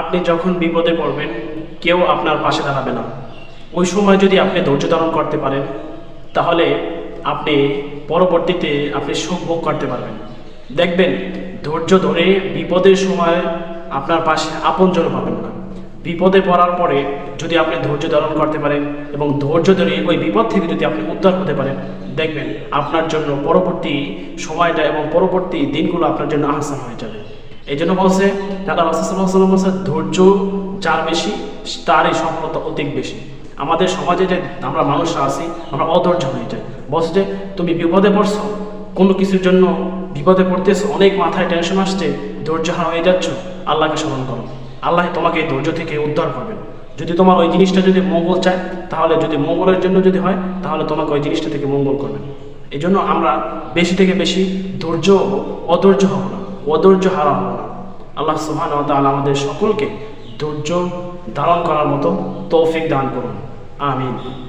আপনি যখন বিপদে পড়বেন, কেউ আপনার পাশে দাঁড়াবে না। ওই সময় যদি আপনি ধৈর্য ধারণ করতে পারেন, তাহলে আপনি পরবর্তীতে আপনি সুখ ভোগ করতে পারবেন। দেখবেন, ধৈর্য ধরে বিপদের সময় আপনার পাশে আপনজন পাবেন না। বিপদে পড়ার পরে যদি আপনি ধৈর্য ধারণ করতে পারেন এবং ধৈর্য ধরে ওই বিপদ থেকে যদি আপনি উদ্ধার হতে পারেন, দেখবেন আপনার জন্য পরবর্তী সময়টা এবং পরবর্তী দিনগুলো আপনার জন্য আহসান হয়ে যাবে। এই জন্য বলছে, দাদা বলছে, ধৈর্য যার বেশি, তারই সফলতা অধিক বেশি। আমাদের সমাজে যে আমরা মানুষরা আছি, আমরা অধৈর্য হয়ে যাই। বলছে যে, তুমি বিপদে পড়ছো, কোনো কিছুর জন্য বিপদে পড়তেছো, অনেক মাথায় টেনশন আসছে ধৈর্য হারা হয়ে যাচ্ছ, আল্লাহকে স্মরণ করো। আল্লাহ তোমাকে এই ধৈর্য থেকে উদ্ধার করবেন। যদি তোমার ওই জিনিসটা যদি মঙ্গল চায়, তাহলে যদি মঙ্গলের জন্য যদি হয়, তাহলে তোমাকে ওই জিনিসটা থেকে মঙ্গল করবেন। এই জন্য আমরা বেশি থেকে বেশি ধৈর্য অধৈর্য হব না। অধৈর্য হারা হব না। আল্লাহ সুহান আমাদের সকলকে ধৈর্য ধারণ করার মতো তৌফিক দান করুন। আমিন।